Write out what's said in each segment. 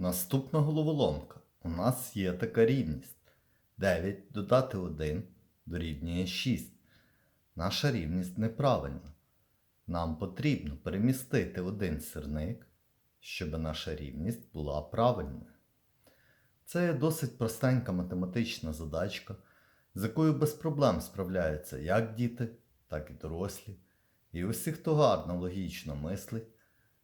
Наступна головоломка. У нас є така рівність. 9 додати 1 дорівнює 6. Наша рівність неправильна. Нам потрібно перемістити один сірник, щоб наша рівність була правильною. Це є досить простенька математична задачка, з якою без проблем справляються як діти, так і дорослі. І усі, хто гарно логічно мислить,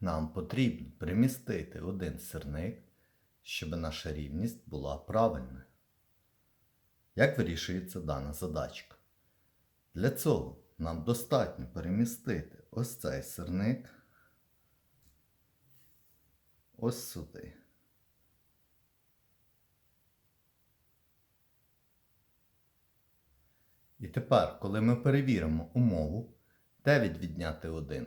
Нам потрібно перемістити один сирник, щоб наша рівність була правильною. Як вирішується дана задачка? Для цього нам достатньо перемістити ось цей сирник ось сюди. І тепер, коли ми перевіримо умову, 9 відняти 1